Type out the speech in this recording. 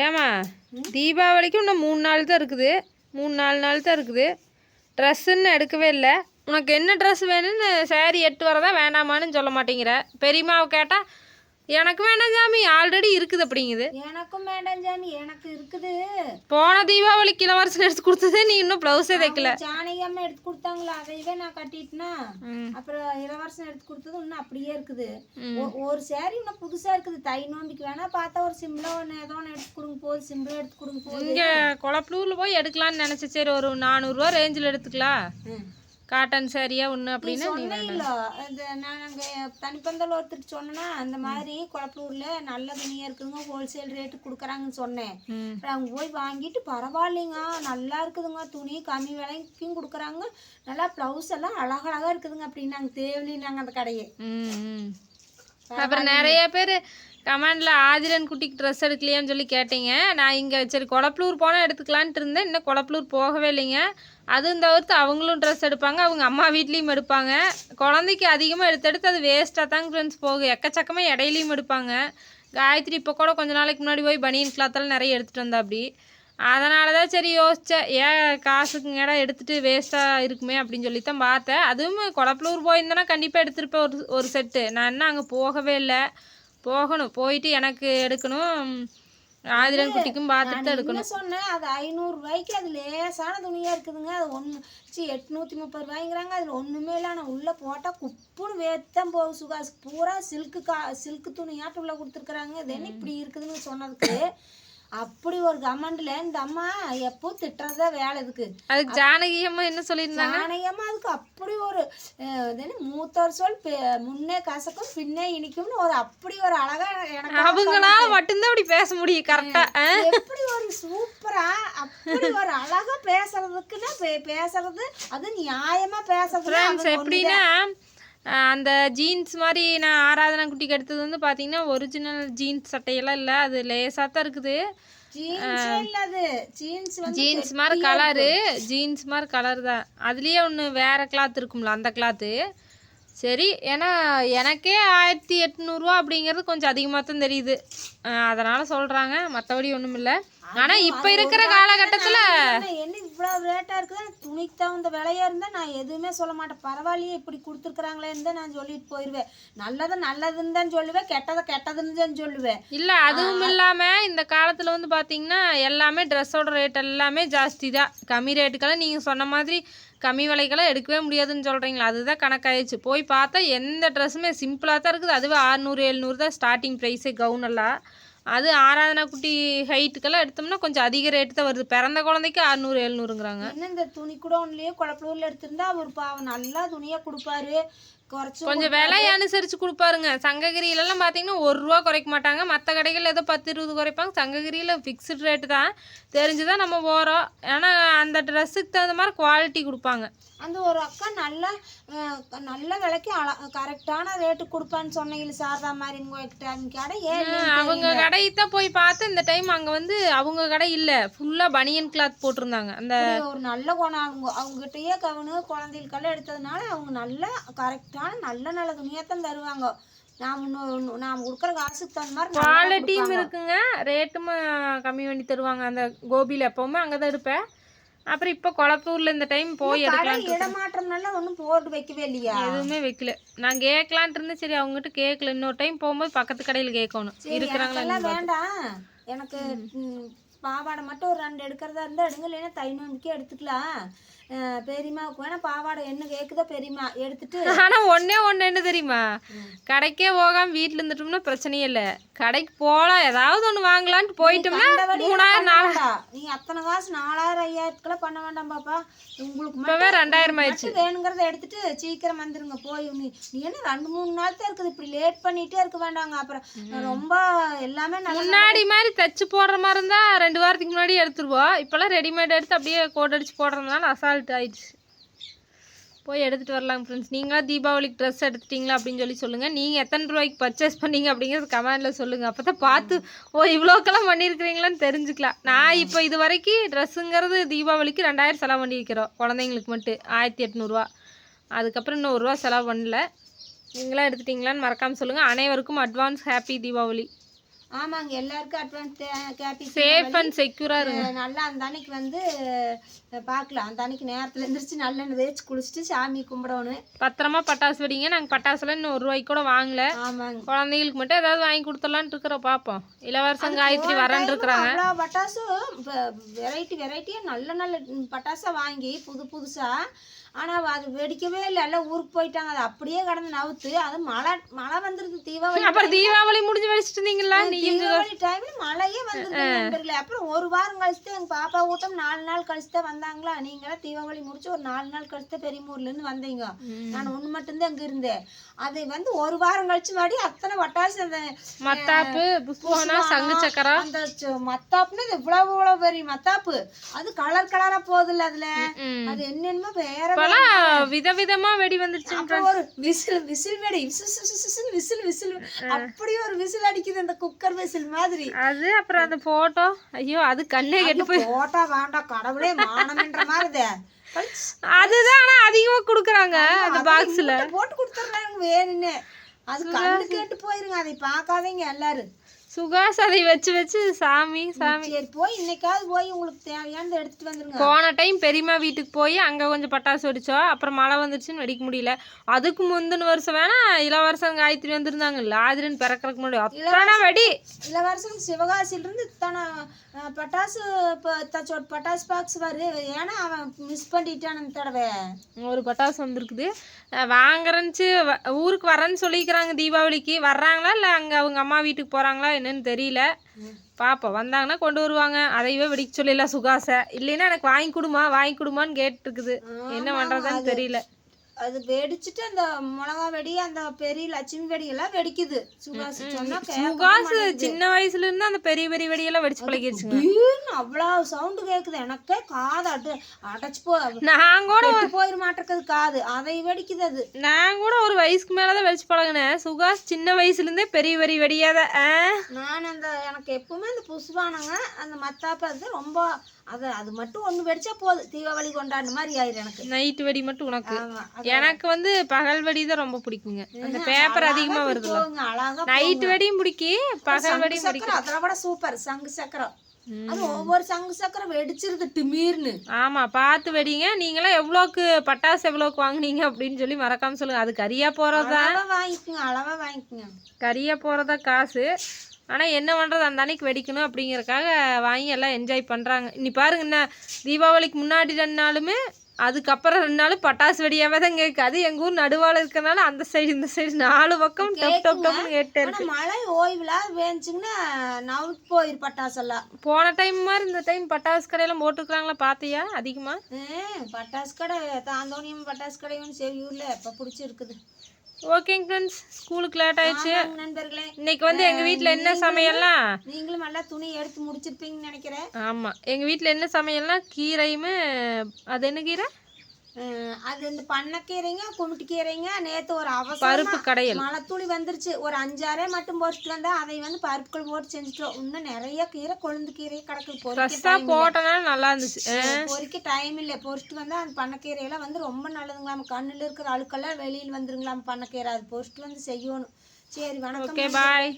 ஏமா தீபாவளிக்கு இன்னும் மூணு நாள் தான் இருக்குது. மூணு நாலு நாள் தான் இருக்குது. ட்ரெஸ்ஸுன்னு எடுக்கவே இல்லை. உனக்கு என்ன ட்ரெஸ் வேணும்னு சேரீ எட்டு வரதா வேணாமான்னு சொல்ல மாட்டேங்கிற. பெரியம்மாவை கேட்டால் எனக்கு வேணாம் சாமி ஆல்ரெடி இருக்குது அப்படிங்குது. எனக்கும் வேண்டாம் சாமி எனக்கு இருக்குது. போன தீபாவளிக்கு இளவரசன் எடுத்து கொடுத்ததே நீ இன்னும் ப்ளவுஸே தைக்கல. ஜானகியம்மா எடுத்து கொடுத்தாங்களா? அதையவே நான் கட்டிட்டேனா. அப்புறம் இளவரசன் எடுத்து கொடுத்தது இன்னும் அப்படியே இருக்குது. ஒரு சேரீ இன்னும் புதுசா இருக்குது. தை நோம்பிக்கு வேணா பார்த்தா ஒரு சிம்பிளா ஒன்று ஏதோ ஒன்று எடுத்து கொடுங்க போகுது சிம்பிளா எடுத்து கொடுங்க போகுது இங்கே குளப்பலூரில் போய் எடுக்கலாம்னு நினச்சேன் சரி ஒரு நானூறுரூவா ரேஞ்சில் எடுத்துக்கலாம். காட்டன் சாரியா ஒன்று அப்படின்னு இல்ல இந்த நான் அங்கே தனிப்பந்தல் ஒருத்தர் சொன்னேன்னா அந்த மாதிரி குழப்பூர்ல நல்ல துணியா இருக்குதுங்க ஹோல்சேல் ரேட்டு கொடுக்குறாங்கன்னு சொன்னேன். அப்புறம் அவங்க போய் வாங்கிட்டு பரவாயில்லைங்க நல்லா இருக்குதுங்க துணி கம்மி விலைக்கும் கொடுக்குறாங்க. நல்லா ப்ளவுஸ் எல்லாம் அழகழகா இருக்குதுங்க அப்படின்னாங்க தேவலினாங்க அந்த கடையே. அப்புறம் நிறைய பேர் கமெண்டில் ஆதிரன் குட்டிக்கு ட்ரெஸ் எடுக்கலையான்னு சொல்லி கேட்டீங்க. நான் இங்கே சரி கொளப்பலூர் போனால் எடுத்துக்கலான்ட்டு இருந்தேன். இன்னும் கொளப்பலூர் போகவே இல்லைங்க. அதுவும் தவிர்த்து அவங்களும் ட்ரெஸ் எடுப்பாங்க. அவங்க அம்மா வீட்லேயும் எடுப்பாங்க. குழந்தைக்கு அதிகமாக எடுத்து எடுத்து அது வேஸ்ட்டாக தாங்க ஃப்ரெண்ட்ஸ் போகும் எக்கச்சக்கமாக இடையிலையும் எடுப்பாங்க. காயத்ரி இப்போ கூட கொஞ்ச நாளைக்கு முன்னாடி போய் பனியன் கிளாத்தெல்லாம் நிறைய எடுத்துகிட்டு வந்தா அப்படி. அதனால தான் சரி யோசித்தேன் ஏன் காசுக்குங்க இடம் எடுத்துகிட்டு வேஸ்ட்டாக இருக்குமே அப்படின்னு சொல்லி தான் பார்த்தேன். அதுவும் கொளப்பலூர் போயிருந்தேன்னா கண்டிப்பாக எடுத்துருப்பேன் ஒரு ஒரு செட்டு நான் இன்னும் அங்கே போகவே இல்லை. போகணும். போயிட்டு எனக்கு எடுக்கணும். ஆதிரன் குட்டிக்கும் பார்த்துட்டு தான் எடுக்கணும். சொன்னேன்? அது ஐநூறு ரூபாய்க்கு அது லேசான துணியா இருக்குதுங்க. அது ஒன்று சி எட்நூற்றி முப்பது ரூபாய்ங்கிறாங்க. அதில் ஒன்றுமே இல்லை. ஆனால் உள்ளே போட்டால் குப்புன்னு வேத்தான் போகும் சுகாஸ் பூரா சில்க்கு கா சில்க்கு துணியாட்டு உள்ள கொடுத்துருக்குறாங்க. இது என்ன இப்படி இருக்குதுன்னு சொன்னதுக்கு அப்படி ஒரு கமெண்ட்ல இந்த அம்மா எப்போ திட்டுறதா வேலை இதுக்கு அதுக்கு ஜானகி அம்மா என்ன சொல்லியிருந்தாங்க? ஜானகியம்மா அதுக்கு அப்படி ஒரு மூத்தோர் சொல் முன்னே கசக்கும் பின்னே இனிக்கும்னு ஒரு அப்படி ஒரு அழகா எனக்கு அவங்களால மட்டும்தான் அப்படி பேச முடியும் கரெக்டாக எப்படி ஒரு சூப்பரா அப்படி ஒரு அழகா பேசுறதுக்குன்னா பேசுறது அது நியாயமா பேசுறது எப்படின்னா அந்த ஜீன்ஸ் மாதிரி நான் ஆராதனா குட்டிக்கு எடுத்தது வந்து பார்த்தீங்கன்னா ஒரிஜினல் ஜீன்ஸ் சட்டையெல்லாம் இல்லை அது லேசாக தான் இருக்குது. ஜீன்ஸ் மாதிரி கலரு ஜீன்ஸ் மாதிரி கலர் தான். அதுலேயே ஒன்று வேறு கிளாத் இருக்கும்ல அந்த கிளாத்து சரி ஏன்னா எனக்கே ஆயிரத்தி எட்நூறுவா அப்படிங்கிறது கொஞ்சம் அதிகமாக தான் தெரியுது. அதனால் சொல்கிறாங்க மற்றபடி ஒன்றும் இல்லை ஆனால் இப்போ இருக்கிற காலகட்டத்தில் என்ன இவ்வளவு ரேட்டா இருக்குது துணிக்கு தகுந்த விலையா இருந்தா நான் எதுவுமே சொல்ல மாட்டேன். பரவாயில்லையே இப்படி கொடுத்துருக்குறாங்களேன்னு தான் நான் சொல்லிட்டு போயிடுவேன் நல்லதை நல்லதுன்னு தான் சொல்லுவேன் கெட்டதை கெட்டதுன்னு தான் சொல்லுவேன். இல்லை அதுவும் இல்லாமல் இந்த காலத்தில் வந்து பார்த்தீங்கன்னா எல்லாமே ட்ரெஸ்ஸோட ரேட் எல்லாமே ஜாஸ்தி தான். கம்மி ரேட்டுக்கெல்லாம் நீங்கள் சொன்ன மாதிரி கம்மி விலைக்கெல்லாம் எடுக்கவே முடியாதுன்னு சொல்கிறீங்களா அதுதான் கணக்காயிடுச்சு. போய் பார்த்தா எந்த ட்ரெஸ்ஸுமே சிம்பிளாக தான் இருக்குது. அதுவே அறுநூறு எழுநூறு தான் ஸ்டார்டிங் ப்ரைஸே கவுன் எல்லாம். அது ஆராதனா குட்டி ஹைட்டுக்கெல்லாம் எடுத்தோம்னா கொஞ்சம் அதிக ரேட்டு தான் வருது. பிறந்த குழந்தைக்கு அறுநூறு எழுநூறுங்கிறாங்க. இந்த துணி கூட ஒன்றுலேயே குழப்பூர்ல எடுத்திருந்தா அவர் பாவம். நல்லா துணியாக கொடுப்பாரு. கொஞ்சம் விலை அனுசரித்து கொடுப்பாருங்க. சங்ககிரியிலலாம் பார்த்தீங்கன்னா ஒரு ரூபா குறைக்க மாட்டாங்க. மற்ற கடைகள் ஏதோ பத்து இருபது குறைப்பாங்க. சங்ககிரியில் ஃபிக்ஸ்டு ரேட்டு தான். தெரிஞ்சு தான் நம்ம போகிறோம் ஆனால் அந்த ட்ரெஸ்ஸுக்கு தகுந்த மாதிரி குவாலிட்டி கொடுப்பாங்க. அந்த ஒரு அக்கா நல்ல நல்ல விலைக்கு அழ கரெக்டான ரேட்டு கொடுப்பான்னு சொன்னீங்க சாரதா மாதிரி உங்ககிட்ட அந்த கடை ஏன் அவங்க கடையை தான் போய் பார்த்து இந்த டைம் அங்கே வந்து அவங்க கடை இல்லை. ஃபுல்லாக பனியன் கிளாத் போட்டிருந்தாங்க. அந்த ஒரு நல்ல குணம். அவங்க அவங்ககிட்டயே கவனு குழந்தைகளுக்கெல்லாம் எடுத்ததுனால அவங்க நல்ல கரெக்டான நல்ல நல்ல துணியாக தான் தருவாங்க நாம் நாம் கொடுக்குற காசுக்கு தகுந்த மாதிரி குவாலிட்டியும் இருக்குங்க. ரேட்டும் கம்மி பண்ணி தருவாங்க. அந்த கோபியில் எப்போவுமே அங்கே தான் எடுப்பேன் அப்புறம் இப்போ கொளத்தூரில் இந்த டைம் போய் எடுக்கலாம் இடமாற்றம்னால ஒன்றும் போர்டு வைக்கவே இல்லையா? எதுவுமே வைக்கல. நான் கேட்கலான்ட்டு இருந்தேன். சரி அவங்ககிட்ட கேட்கல. இன்னொரு டைம் போகும்போது பக்கத்து கடையில் கேட்கணும். இருக்கிறாங்களா வேண்டாம். எனக்கு பாவாடை மட்டும் ஒரு ரெண்டு எடுக்கிறதா இருந்தால் எடுங்க. இல்லைன்னா தை நோம்பிக்கே எடுத்துக்கலாம். அஹ், பெரியம்மாவுக்கு வேணா பாவாடை என்ன கேட்குதோ பெரியம்மா? எடுத்துட்டு. ஆனால் ஒன்றே ஒன்று என்ன தெரியுமா? கடைக்கே போகாமல் வீட்டில் இருந்துட்டோம்னா பிரச்சனையே இல்லை. கடைக்கு போகலாம் ஏதாவது ஒன்று வாங்கலான்ட்டு போயிட்டோம்னா மூணாயிரம் நாலு. நீ அத்தனை காசு நாலாயிரம் ஐயாயிரத்துக்கெல்லாம் பண்ண வேண்டாம் பாப்பா. உங்களுக்கு இப்போவே ரெண்டாயிரம் ஆயிடுச்சு. வேணுங்கிறத எடுத்துட்டு சீக்கிரம் வந்துருங்க போய் நீ நீ என்ன ரெண்டு மூணு நாள் தான் இருக்குது. இப்படி லேட் பண்ணிட்டே இருக்க வேண்டாங்க. அப்புறம் ரொம்ப எல்லாமே முன்னாடி மாதிரி தைச்சு போடுற மாதிரி இருந்தால் ரெண்டு வாரத்துக்கு முன்னாடி எடுத்துருவோம். இப்போல்லாம் ரெடிமேட் எடுத்து அப்படியே கோட் அடிச்சு போடுறதுனால அசால்ட் ஆயிடுச்சு. போய் எடுத்துகிட்டு வரலாங்க ஃப்ரெண்ட்ஸ் நீங்களா தீபாவளிக்கு ட்ரெஸ் எடுத்துட்டீங்களா அப்படின்னு சொல்லி சொல்லுங்கள் நீங்கள் எத்தனை ரூபாய்க்கு பர்ச்சேஸ் பண்ணீங்க அப்படிங்கிறது கமெண்டில் சொல்லுங்கள் அப்போ தான் பார்த்து ஓ இவ்வளோக்கெல்லாம் பண்ணியிருக்கிறீங்களான்னு தெரிஞ்சுக்கலாம். நான் இப்போ இது வரைக்கும் ட்ரெஸ்ஸுங்கிறது தீபாவளிக்கு ரெண்டாயிரம் செலவு பண்ணியிருக்கிறோம். குழந்தைங்களுக்கு மட்டும். ஆயிரத்தி எட்நூறுரூவா அதுக்கப்புறம் இன்னும் ஒரு ரூபா செலவு பண்ணல. நீங்களாம் எடுத்துட்டீங்களான்னு மறக்காமல் சொல்லுங்கள் அனைவருக்கும் அட்வான்ஸ் ஹாப்பி தீபாவளி. ஆமாங்க எல்லாருக்கும் அட்வான்ஸ் கேபி சேஃப் அண்ட் செக்யூரா இருங்க. நல்லா அந்த அன்னைக்கு வந்து பார்க்கலாம். அந்த அன்னைக்கு நேரத்துல எந்திரிச்சு நல்லெண்ணெய் தேய்ச்சி குளிச்சுட்டு சாமி கும்பிடணும் பத்திரமா பட்டாசு வெடிங்க. நாங்க பட்டாசுல இன்னும் ஒரு ரூபாய்க்கு கூட வாங்கல. ஆமாங்க. குழந்தைங்களுக்கு மட்டும் ஏதாவது வாங்கி கொடுத்துடலான்னு இருக்கிறோம். பாப்போம். இளவரசன் காயத்ரி வரேன் இருக்கிறாங்க. அவ்வளோ பட்டாசும் வெரைட்டி வெரைட்டியாக நல்ல நல்ல பட்டாசா வாங்கி புது புதுசா ஆனா அது வெடிக்கவே இல்லை. எல்லாம் ஊருக்கு போயிட்டாங்க. அது அப்படியே கடந்து நவுத்து அது மழை மழை வந்துருது. தீபாவளி அப்புறம் தீபாவளி முடிஞ்சு வெடிச்சிட்டு இருந்தீங்களா? தீபாவளி டைம்ல மழையே வந்துருது அப்புறம் ஒரு வாரம் கழிச்சு தான் எங்க பாப்பா கூட்டம் நாலு நாள் கழிச்சு தான் வந்தாங்களா? நீங்களாம் தீபாவளி முடிச்சு ஒரு நாலு நாள் கழிச்சு தான் பெரியமூர்ல இருந்து வந்தீங்க. நான் ஒண்ணு மட்டும்தான் அங்க இருந்தேன். அது வந்து ஒரு வாரம் கழிச்சு மாடி அத்தனை வட்டாசு அந்த மத்தாப்பு சங்கு சக்கரம் அந்த மத்தாப்புன்னு இவ்வளவு இவ்வளவு பெரிய மத்தாப்பு? அது கலர் கலரா போகுதுல்ல அதுல. அது என்னென்னமோ வேற இப்பெல்லாம் விதவிதமா வெடி வந்துருச்சு ஒரு விசில் விசில் வெடி. விசில் விசில் விசில் அப்படியே ஒரு விசில் அடிக்குது அந்த குக்கர் விசில் மாதிரி. அது அப்புறம் அந்த போட்டோ. ஐயோ அது கண்ணே கெட்டு போய் போட்டா வேண்டாம் கடவுளே மானம்ன்ற மாதிரி அதுதான் ஆனா அதிகமா குடுக்குறாங்க அந்த பாக்ஸ்ல போட்டு கொடுத்துட்றாங்க வேணும்னு. அது கண்ணு கேட்டு போயிருங்க அதை பார்க்காதீங்க எல்லாரும். சுகாஸ் அதை வச்சு வச்சு சாமி சாமி. சரி போய் இன்னைக்காவது போய் உங்களுக்கு தேவையானதை எடுத்துட்டு வந்துருங்க. போன டைம் பெரியம்மா வீட்டுக்கு போய் அங்க கொஞ்சம் பட்டாசு வெடிச்சோம் அப்புறம் மழை வந்துருச்சுன்னு வெடிக்க முடியல. அதுக்கு முந்தின வருஷம் வேணா இளவரசன் காயத்ரி வந்திருந்தாங்கல்ல ஆதிரன் பிறக்கறதுக்கு முன்னாடி. அத்தனை வெடி. இளவரசன் சிவகாசியில இருந்து இத்தனை பட்டாசு பட்டாசு பாக்ஸ் வரு ஏன்னா அவன் மிஸ் பண்ணிட்டான் தடவை. ஒரு பட்டாசு வந்திருக்குது. வாங்குறேன்ச்சு ஊருக்கு வரேன்னு சொல்லிக்கிறாங்க தீபாவளிக்கு. வர்றாங்களா இல்லை அங்கே அவங்க அம்மா வீட்டுக்கு போகிறாங்களா என்னன்னு தெரியல. பாப்போம் வந்தாங்கன்னா கொண்டு வருவாங்க. அதையவே வெடிக்க சொல்லிடலாம் சுகாசை. இல்லைன்னா எனக்கு வாங்கி கொடுமா வாங்கி கொடுமான்னு கேட்டுருக்குது. என்ன பண்ணுறதுன்னு தெரியல. அது வெடிச்சிட்டு அந்த மிளகா வெடி அந்த பெரிய லட்சுமி வெடி எல்லாம் வெடிக்குது. சுகாசி சொன்னா சுகாசு சின்ன வயசுல இருந்து அந்த பெரிய பெரிய வெடியெல்லாம் வெடிச்சு பழகிடுச்சுங்க. அவ்வளவு சவுண்டு கேக்குது. எனக்கே காது அடு அடைச்சு போ நான் கூட போயிட மாட்டேங்குது காது. அதை வெடிக்குது அது. நான் கூட ஒரு வயசுக்கு மேலே தான் வெடிச்சு பழகினேன். சுகாஸ் சின்ன வயசுலேருந்தே பெரிய பெரிய வெடியாத நான் அந்த எனக்கு எப்பவுமே அந்த புஷ்பானங்க அந்த மத்தாப்பு அது ரொம்ப அது அது மட்டும் ஒண்ணு வெடிச்சா போதும். தீபாவளி கொண்டாடின மாதிரி ஆயிரும் எனக்கு. நைட்டு வெடி மட்டும் உனக்கு. எனக்கு வந்து பகல் வெடி தான் ரொம்ப பிடிக்குங்க. அந்த பேப்பர் அதிகமா வருதுல்ல. போகுங்க அழகா நைட் வெடியும் பிடிக்கி பகல் வெடி சங்கு சக்கரம் அதெல்லாம் கூட சூப்பர் சங்கு சக்கரம். அது ஒவ்வொரு சங்கு சக்கரம் வெடிச்சிருது திமீர்னு. ஆமா பார்த்து வெடிங்க. நீங்களாம் எவ்வளோக்கு பட்டாசு எவ்வளோக்கு வாங்குனீங்க அப்படின்னு சொல்லி மறக்காம சொல்லுங்க. அது கரியா போறதா? வாங்கிக்கோங்க அளவா வாங்கிக்கோங்க. கரியா போறதா காசு. ஆனா என்ன பண்றது? அந்த அன்னைக்கு வெடிக்கணும் அப்படிங்கறக்காக வாங்கி எல்லாம் என்ஜாய் பண்றாங்க. இனி பாருங்க என்ன தீபாவளிக்கு முன்னாடி ரெண்டு நாளுமே அதுக்கப்புறம் ரெண்டு நாளும் பட்டாசு வெடியாவே தான் கேட்கு அது எங்க ஊர் நடுவால இருக்கறனால அந்த சைடு இந்த சைடு நாலு பக்கம் டப் டப் டப்னு கேட்டு ஆனா மழை ஓய்வுல வேணுச்சுங்கன்னா நவுட் போயிரு பட்டாசெல்லாம். போன டைம் மாதிரி இந்த டைம் பட்டாசு கடையெல்லாம் போட்டிருக்காங்களா பாத்தியா அதிகமா? ஹம், பட்டாசு கடை தாந்தோணியம் பட்டாசு கடை ஒன்று செவியூர்ல இப்ப பிடிச்சிருக்குது? ஓகேங்க ஃப்ரெண்ட்ஸ் ஸ்கூலுக்கு லேட் ஆயிடுச்சு. நண்பர்களே. இன்னைக்கு வந்து எங்க வீட்ல என்ன சமையல்லாம்? நீங்களும் நல்லா துணி எடுத்து முடிச்சிருப்பீங்கன்னு நினைக்கிறேன். ஆமா. எங்க வீட்ல என்ன சமையல்னா கீரையும் அது என்ன கீரை? அது இந்த பண்ணக்கீரைங்க குமிட்டு கீரைங்க நேத்து ஒரு அவசரம் பருப்பு கடையல். மழைத்துளி வந்துருச்சு. ஒரு அஞ்சாறே மட்டும் போட்டுட்டு வந்தா அதை வந்து பருப்புகள் போட்டு செஞ்சுட்டோம். இன்னும் நிறைய கீரை கொழுந்து கீரை கிடக்குது பொறிக்க ஃப்ரெஷ்ஷா போட்டனால நல்லா இருந்துச்சு. பொறிக்க டைம் இல்லை. பொறிச்சிட்டு வந்தா அந்த பண்ணக்கீரையெல்லாம் வந்து ரொம்ப நல்லதுங்களாம். கண்ணுல இருக்கிற அழுக்கெல்லாம் வெளியில் வந்துருங்களாம் பண்ணக்கீரை. அது பொறிச்சிட்டு வந்து செய்யணும். சரி வணக்கம் ஓகே பாய்